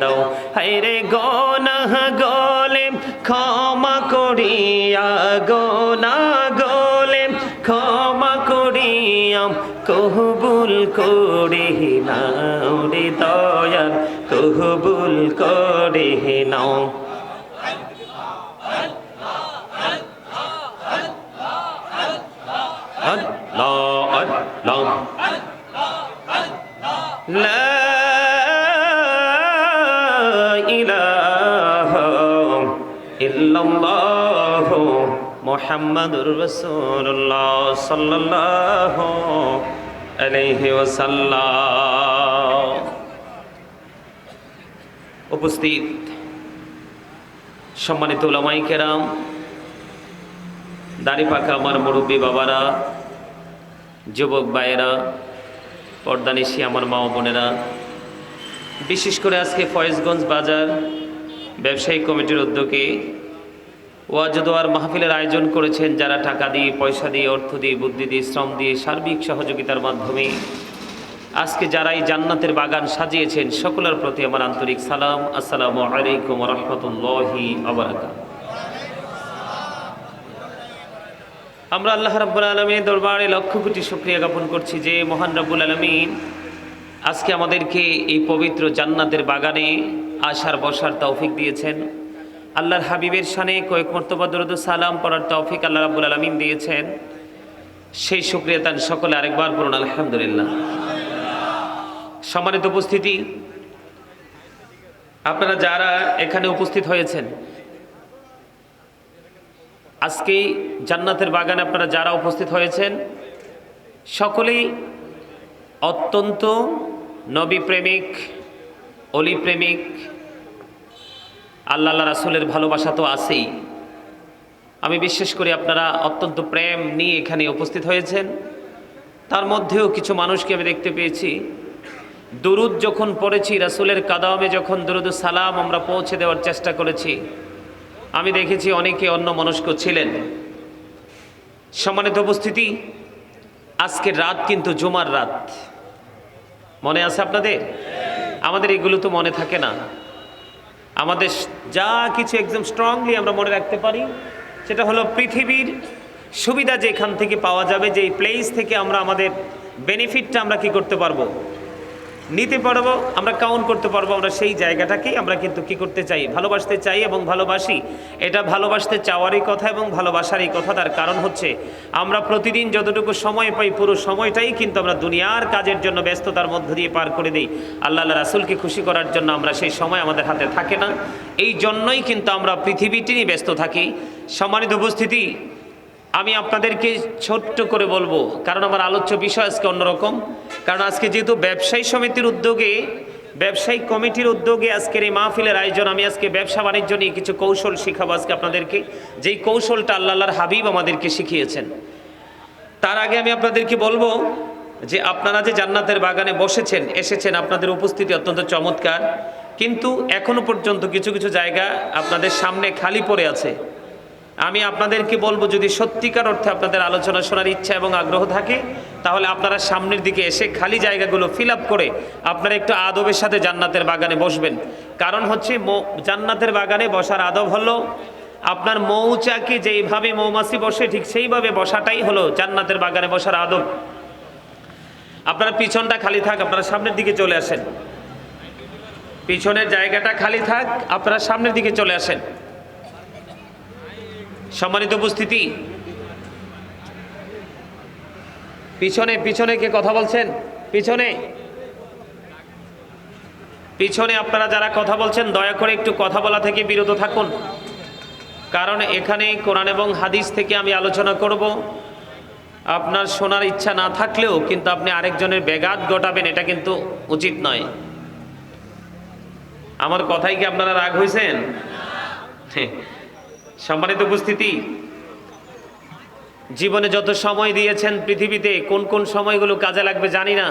দাও। হায়রে গোনাহ গলে, ক্ষমা করিয়া গোনা গলে, ক্ষমা করিয়া কহবুল করে নাও রে দয়াল কহবুল করে নাও। ইল্লাল্লাহ মুহাম্মাদুর রাসূলুল্লাহ সাল্লাল্লাহু আলাইহি ওয়াসাল্লাম। উপস্থিত সম্মানিত ওলামাই কেরাম দাড়ি পাকা আমার মুরব্বী বাবারা, যুবক ভাইয়েরা পর্দানিশি আমার মা বোনেরা, বিশেষ করে আজকে ফয়েজগঞ্জ বাজার ব্যবসায়ী কমিটির উদ্যোগে ওয়াজদোয়ার মাহফিলের আয়োজন করেছেন যারা টাকা দিয়ে, পয়সা দিয়ে, অর্থ দিয়ে, বুদ্ধি দিয়ে, শ্রম দিয়ে, সার্বিক সহযোগিতার মাধ্যমে। আজকে যারা এই জান্নাতের বাগান সাজিয়েছেন, সকলের প্রতি আমার আন্তরিক সালাম। আসসালামু আলাইকুম রহমতুল্লাহি আমরা আল্লাহ রাব্বুল আলমীর দরবারে লক্ষ কোটি শুক্রিয়া জ্ঞাপন করছি যে মহান রাব্বুল আলমিন আজকে আমাদেরকে এই পবিত্র জান্নাতের বাগানে আসার, বসার তৌফিক দিয়েছেন। আল্লাহর হাবিবের সানে কয়েক মর্তবা সালাম পড়ার তৌফিক আল্লাহ রাব্বুল আলমিন দিয়েছেন। সেই শুক্রিয়া তান সকলে আরেকবার বলুন আলহামদুলিল্লাহ। সম্মানিত উপস্থিতি, আপনারা যারা এখানে উপস্থিত হয়েছেন আজকে জান্নাতের বাগানে আপনারা যারা উপস্থিত হয়েছেন, সকলেই অত্যন্ত নবী প্রেমিক অলি প্রেমিক আল্লাহ রাসুলের ভালোবাসা তো আছেই। আমি বিশ্বাস করি আপনারা অত্যন্ত প্রেম নিয়ে এখানে উপস্থিত হয়েছেন। তার মধ্যেও কিছু মানুষকে আমি দেখতে পেয়েছি। দুরুদ যখন পড়েছি, রাসুলের কাদামে যখন দুরুদ সালাম আমরা পৌঁছে দেওয়ার চেষ্টা করেছি, আমি দেখেছি অনেকে অন্য মনস্ক ছিলেন। সম্মানিত উপস্থিতি, আজকের রাত কিন্তু জুমার রাত। মনে আছে আপনাদের? আমাদের এগুলো তো মনে থাকে না। আমাদের যা কিছু একদম স্ট্রংলি আমরা মনে রাখতে পারি, সেটা হলো পৃথিবীর সুবিধা যেখান থেকে পাওয়া যাবে, যেই প্লেস থেকে আমরা আমাদের বেনিফিটটা আমরা কি করতে পারব? নিতে পারব, আমরা কাউন্ট করতে পারব, আমরা সেই জায়গাটাকেই আমরা কিন্তু কি করতে চাই? ভালোবাসতে চাই এবং ভালোবাসি। এটা ভালোবাসতে চাওয়ারই কথা এবং ভালোবাসারই কথা। তার কারণ হচ্ছে, আমরা প্রতিদিন যতটুকু সময় পাই, পুরো সময়টাই কিন্তু আমরা দুনিয়ার কাজের জন্য ব্যস্ততার মধ্য দিয়ে পার করে দিই। আল্লাহ রাসুলকে খুশি করার জন্য আমরা সেই সময় আমাদের হাতে থাকে না। এই জন্যই কিন্তু আমরা পৃথিবীটি নিয়ে ব্যস্ত থাকি। সম্মানিত উপস্থিতি আমি আপনাদেরকে ছোট্ট করে বলব, কারণ আমার আলোচ্য বিষয় আজকে অন্যরকম। কারণ আজকে যেহেতু ব্যবসায়ী সমিতির উদ্যোগে, ব্যবসায়ী কমিটির উদ্যোগে আজকের এই মাহফিলের আয়োজন, আমি আজকে ব্যবসা বাণিজ্য নিয়ে কিছু কৌশল শিখাবো আজকে আপনাদেরকে। যেই কৌশলটা আল্লাহ আল্লাহর হাবিব আমাদেরকে শিখিয়েছেন। তার আগে আমি আপনাদেরকে বলব যে আপনারা যে জান্নাতের বাগানে বসেছেন, এসেছেন, আপনাদের উপস্থিতি অত্যন্ত চমৎকার। কিন্তু এখনও পর্যন্ত কিছু কিছু জায়গা আপনাদের সামনে খালি পড়ে আছে। আমি আপনাদেরকে বলব, যদি সত্যিকার অর্থে আপনাদের আলোচনা শোনার ইচ্ছা এবং আগ্রহ থাকে, তাহলে আপনারা সামনের দিকে এসে খালি জায়গাগুলো ফিল আপ করে আপনারা একটু আদবের সাথে জান্নাতের বাগানে বসবেন। কারণ হচ্ছে জান্নাতের বাগানে বসার আদব হলো, আপনার মৌচাকে যেইভাবে মৌমাছি বসে, ঠিক সেইভাবে বসাটাই হলো জান্নাতের বাগানে বসার আদব। আপনারা পিছনটা খালি থাক, আপনারা সামনের দিকে চলে আসেন। পিছনের জায়গাটা খালি থাক, আপনারা সামনের দিকে চলে আসেন। সম্মানিত উপস্থিতি। পিছনে পিছনে কে কথা বলছেন? পিছনে। পিছনে আপনারা যারা কথা বলছেন, দয়া করে একটু কথা বলা থেকে বিরত থাকুন। কারণ এখানে কোরআন এবং হাদিস থেকে আমি আলোচনা করব। আপনার শোনার ইচ্ছা না থাকলেও কিন্তু আপনি আরেকজনের ব্যাঘাত ঘটাবেন, এটা কিন্তু উচিত নয়। আমার কথাই কি আপনারা রাগ হয়েছেন সম্মানিত উপস্থিতি, জীবনে যত সময় দিয়েছেন পৃথিবীতে, কোন কোন সময়গুলো কাজে লাগবে জানি না,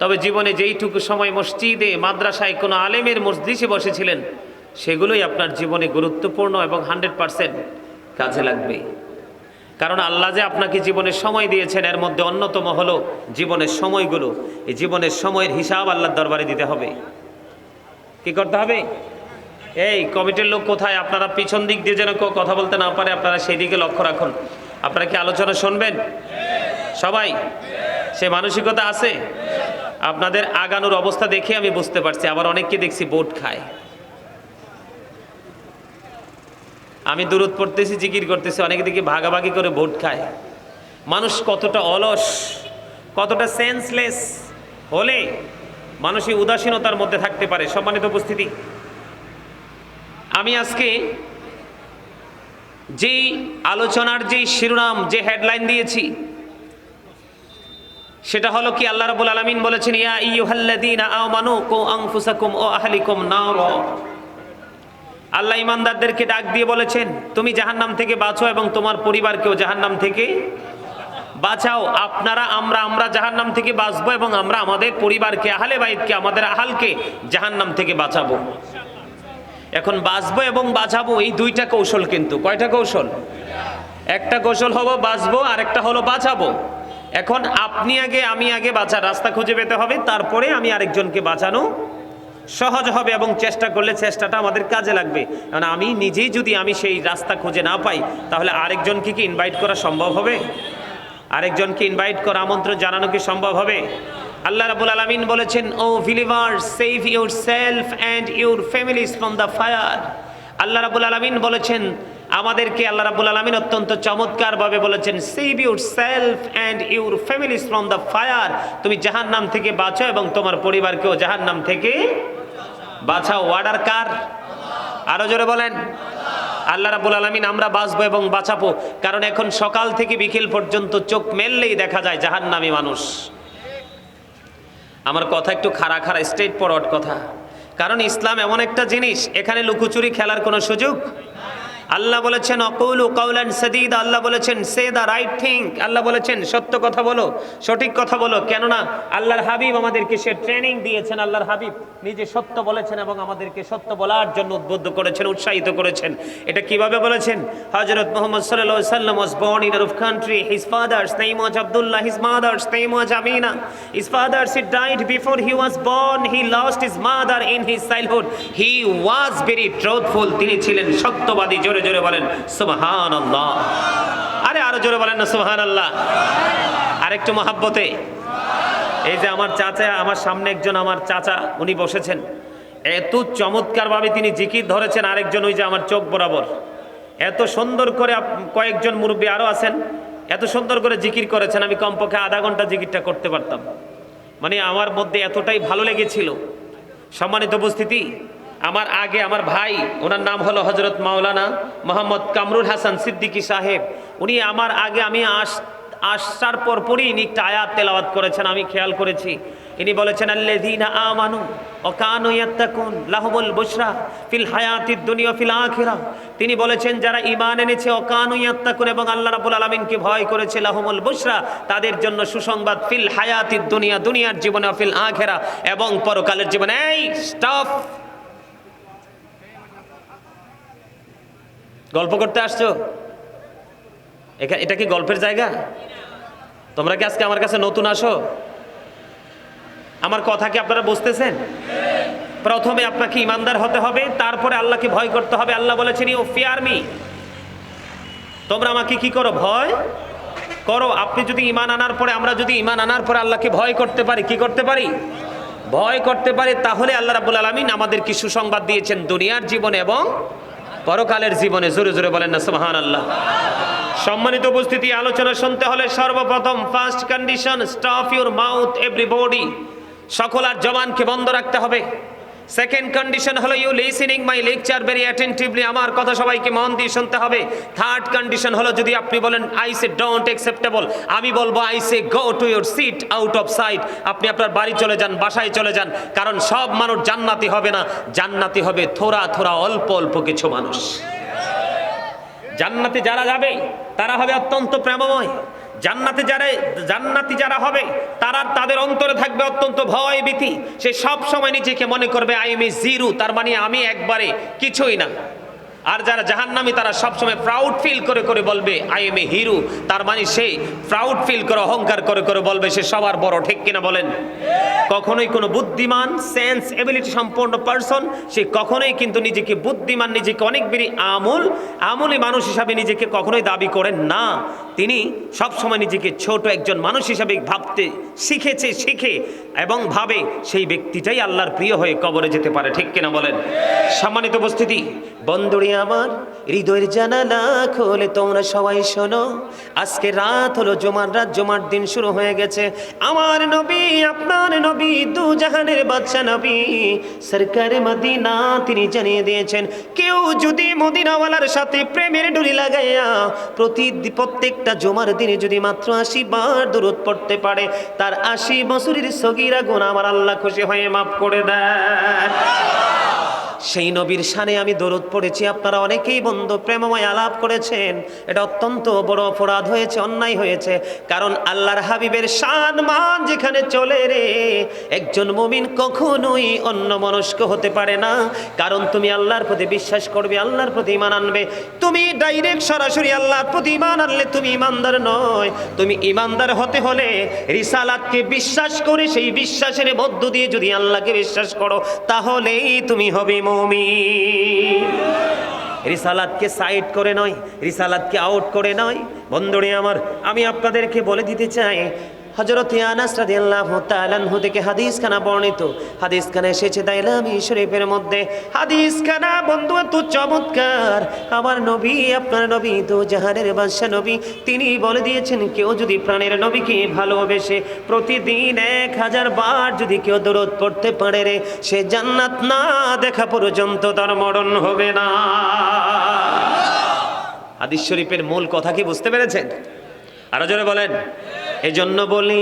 তবে জীবনে যেইটুকু সময় মসজিদে, মাদ্রাসায় কোনো আলেমের মসজিদে বসেছিলেন, সেগুলোই আপনার জীবনে গুরুত্বপূর্ণ এবং হান্ড্রেড পারসেন্ট কাজে লাগবে। কারণ আল্লাহ যে আপনাকে জীবনের সময় দিয়েছেন, এর মধ্যে অন্যতম হলো জীবনের সময়গুলো। এই জীবনের সময়ের হিসাব আল্লাহর দরবারে দিতে হবে। কি করতে হবে? এই কমিটির লোক কোথায়? আপনারা পিছন দিক দিয়ে যেন কেউ কথা বলতে না পারে, আপনারা সেই দিকে লক্ষ্য রাখুন। আপনারা কি আলোচনা শুনবেন? সবাই? সে মানসিকতা আছে? আপনাদের আগানোর অবস্থা দেখে আমি বুঝতে পারছি, আবার অনেককে দেখছি বোট খায়। আমি দূরত পড়তেছি, জিকির করতেছি, অনেকে দেখি ভাগাভাগি করে ভোট খায়। মানুষ কতটা অলস, কতটা সেন্সলেস হলে মানুষই উদাসীনতার মধ্যে থাকতে পারে? সম্মানিত উপস্থিতি। আমি আজকে যেই আলোচনার যেই শিরোনাম, যে হেডলাইন দিয়েছি, সেটা হলো কি আল্লাহ রাব্বুল আলামিন বলেছেন, ইয়া আইয়ুহাল্লাযীনা আমানু কু আনফুসাকুম ওয়া আহলিকুম নার। আল্লাহ ইমানদারদেরকে ডাক দিয়ে বলেছেন, তুমি জাহান্নাম থেকে বাঁচো এবং তোমার পরিবারকেও জাহান্নাম থেকে বাঁচাও। আপনারা আমরা আমরা জাহান্নাম থেকে বাঁচবো এবং আমরা আমাদের পরিবারকে, আহলে বাইদকে আমাদের আহালকে জাহান্নাম থেকে বাঁচাবো। এখন বাঁচবো এবং বাঁচাবো, এই দুইটা কৌশল কিন্তু। কয়টা কৌশল? একটা কৌশল হব বাঁচবো আর একটা হলো বাঁচাবো। এখন আপনি আগে, আমি আগে বাঁচার রাস্তা খুঁজে পেতে হবে, তারপরে আমি আরেকজনকে বাঁচানো সহজ হবে এবং চেষ্টা করলে চেষ্টাটা আমাদের কাজে লাগবে। কারণ আমি নিজেই যদি আমি সেই রাস্তা খুঁজে না পাই, তাহলে আরেকজনকে কি ইনভাইট করা সম্ভব হবে? আরেকজনকে ইনভাইট করা আমন্ত্রণ জানানো কি সম্ভব হবে? আল্লাহ রাবুল আলমিন বলেছেন O believer save yourself and your families from the fire আল্লাহ রাবুল আলমিন বলেছেন, আমাদেরকে আল্লাহ রাবুল আলমিন অত্যন্ত চমৎকারভাবে বলেছেন save yourself and your families from the fire তুমি জাহান নাম থেকে বাঁচো এবং তোমার পরিবারকেও জাহান নাম থেকে বাঁচাও। ওয়ার্ডার কার? আরও জোরে বলেন। আল্লাহ রাবুল আলমিন, আমরা বাঁচবো এবং বাঁচাবো। কারণ এখন সকাল থেকে বিকেল পর্যন্ত চোখ মেললেই দেখা যায় জাহান্নামী মানুষ। আমার কথা একটু খাড়া খাড়া স্ট্রেট ফরওয়ার্ড কথা। কারণ ইসলাম এমন একটা জিনিস, এখানে লুকোচুরি খেলার কোনো সুযোগ আল্লাহ বলেছেন, অকৌলু কৌলান সদিদ। আল্লাহ বলেছেন, সে দ্য রাইট থিং। আল্লাহ বলেছেন, সত্য কথা বলো, সঠিক কথা বলো। কেননা, আল্লাহর হাবিব আমাদেরকে সে ট্রেনিং দিয়েছেন, আল্লাহর হাবিব নিজে সত্য বলেছেন এবং আমাদেরকে সত্য বলার জন্য উদ্বুদ্ধ করেছেন, উৎসাহিত করেছেন। এটা কীভাবে বলেছেন? হজরত মোহাম্মদ সাল্লাহ সাল্লাম born in a rough country. His father's name was Abdullah, his mother's name was Amina. His father he died before he was born. He lost his mother in his childhood. He was very truthful. তিনি ছিলেন সত্যবাদী, জোরে জোরে বলেন সুবহান আল্লাহ আরে আরও জোরে বলেন না সুবহান আল্লাহ আরেকটু মহাব্বতে। এই যে আমার চাচা, আমার সামনে একজন আমার চাচা, উনি বসেছেন। এত চমৎকারভাবে তিনি জিকির ধরেছেন, আরেকজন ওই যে আমার চোখ বরাবর। এত সুন্দর করে কয়েকজন মুরব্বী আরও আছেন। এত সুন্দর করে জিকির করেছেন, আমি কমপক্ষে আধা ঘণ্টা জিকিরটা করতে পারতাম। মানে আমার মধ্যে এতটাই ভালো লেগেছিল। সম্মানিত উপস্থিতি আমার আগে আমার ভাই, ওনার নাম হলো হজরত মাওলানা মোহাম্মদ কামরুল হাসান সিদ্দিকী সাহেব। উনি আমার আগে আমি আস, আসার পর পরই ইনি একটা আয়াত তেলাওয়াত করেছেন, আমি খেয়াল করেছি। ইনি বলেছেন, আল্লাযীনা আমানু ও কানু ইয়াত্তাকুন, লাহুমুল ফিল হায়াতিদ দুনিয়া ফিল আখিরাহ তিনি বলেছেন, যারা ঈমান এনেছে ও কানু এবং আল্লাহ রাব্বুল আলামিনকে ভয় করেছে লাহুমুল বুশরা, তাদের জন্য সুসংবাদ, ফিল হায়াতিদ দুনিয়া, দুনিয়ার জীবনে ফিল আখিরাহ এবং পরকালের জীবনে। এই, স্টপ! গল্প করতে আসছো? এটা কি গল্পের জায়গা? তোমরা কি আজকে আমার কাছে নতুন আসো? আমার কথা কি আপনারা বুঝতেছেন? প্রথমে আপনাকে ইমানদার হতে হবে, তারপরে আল্লাহকে ভয় করতে হবে। আল্লাহ বলেছেন ও ফিয়ার মি। তোমরা আমাকে কি করো, ভয়? করো। আপনি যদি ইমান আনার পরে, আমরা যদি ইমান আনার পরে আল্লাহকে ভয় করতে পারি, কি করতে পারি? ভয় করতে পারি, তাহলে আল্লাহ রাবুল আলমিন আমাদেরকে সুসংবাদ দিয়েছেন দুনিয়ার জীবনে এবং পরকালের জীবনে জোরে জোরে বলেন না সোহান আল্লাহ সম্মানিত উপস্থিতি, আলোচনা শুনতে হলে সর্বপ্রথম first condition stuff your mouth everybody সকল আর জবানকে বন্ধ রাখতে হবে। সেকেন্ড কন্ডিশন হলো you listening my lecture very attentively আমার কথা সবাইকে মন দিয়ে শুনতে হবে। থার্ড কন্ডিশন হলো যদি আপনি বলেন আই সে ডোন্ট অ্যাকসেপ্টেবল আমি বলব I say go to your seat out of sight আপনি আপনার বাড়ি চলে যান, বাসায় চলে যান। কারণ সব মানুষ জান্নাতি হবে না। জান্নাতি হবে থোড়া থোড়া অল্প অল্প কিছু মানুষ। জান্নাতে যারা যাবে, তারা হবে অত্যন্ত প্রেমময়। জান্নাতে যারা জান্নাতি যারা হবে, তারা তাদের অন্তরে থাকবে অত্যন্ত ভয় ভীতি। সে সব সময় নিজেকে মনে করবে আই এম এ জিরু তার মানে আমি একবারে কিছুই না। আর যারা জাহান্নামী, তারা সবসময় প্রাউড ফিল করে করে বলবে আই এম এ হিরো তার মানে সে প্রাউড ফিল করে, অহংকার করে করে বলবে, সে সবার বড়, ঠিক কিনা বলেন? কখনোই কোনো বুদ্ধিমান সেন্স এবিলিটি সম্পন্ন পারসন সে কখনোই কিন্তু নিজেকে বুদ্ধিমান, নিজেকে অনেক বেশি আমূল, আমূলী মানুষ হিসাবে নিজেকে কখনোই দাবি করেন না। তিনি সবসময় নিজেকে ছোট একজন মানুষ হিসাবে ভাবতে শিখেছে, শিখে এবং ভাবে সেই ব্যক্তিটাই আল্লাহর প্রিয় হয়ে কবরে যেতে পারে, ঠিক কিনা বলেন? সম্মানিত উপস্থিতি বন্ধুরি আমার হৃদয়ের জানালা খোলে, তোমরা সবাই শোনো। আজকে রাত হলো জমার, রাত জমার দিন শুরু হয়ে গেছে। আমার নবী, আপনার নবী, দু জাহানের বাচ্চা নবী। সরকার মদিনা, তিনি জানিয়ে দিয়েছেন, কেউ যদি মদিনাওয়ালার সাথে প্রেমের ডুরি লাগাইয়া প্রতি প্রত্যেকটা জমার দিনে যদি মাত্র আশি বার দূরত পড়তে পারে, তার আশি বছরের সগিরা গুণ আমার আল্লাহ খুশি হয়ে মাফ করে দেয়। সেই নবীর শানে আমি দরুদ পড়েছি। আপনারা অনেকেই বন্ধু, প্রেমময় আলাপ করেছেন। এটা অত্যন্ত বড় অপরাধ হয়েছে, অন্যায় হয়েছে। কারণ আল্লাহর হাবিবের শান মান যেখানে চলে রে, একজন মুমিন কখনোই অন্য মনস্ক হতে পারে না। কারণ তুমি আল্লাহর প্রতি বিশ্বাস করবে, আল্লাহর প্রতি ইমান আনবে। তুমি ডাইরেক্ট সরাসরি আল্লাহর প্রতি ইমান আনলে তুমি ইমানদার নয়। তুমি ইমানদার হতে হলে রিসালাতকে বিশ্বাস করে, সেই বিশ্বাসের মধ্য দিয়ে যদি আল্লাহকে বিশ্বাস করো, তাহলেই তুমি হবে মুমিন। রিসালাতকে সাইড করে নয়, রিসালাতকে আউট করে নয়। বন্ধুরে আমার, আমি আপনাদেরকে বলে দিতে চাই হজরত আনাস রাদিয়াল্লাহু তাআলা আনহু থেকে হাদিস খানা বর্ণিত। হাদিস খানা এসেছে দাইলামি শরীফের মধ্যে। হাদিস খানা বন্ধু, এত চমৎকার। আমার নবী, আপনার নবী তো জাহানের বাদশা নবী। তিনি বলে দিয়েছেন, কেউ যদি প্রাণের নবীকে ভালোবেসে প্রতিদিন এক হাজার বার যদি কেউ দরদ পড়তে পারে রে, সে জান্নাত না দেখা পর্যন্ত তার মরণ হবে না। হাদিস শরীফের মূল কথা কি বুঝতে পেরেছেন? আরও জোরে বলেন। এজন্য বলি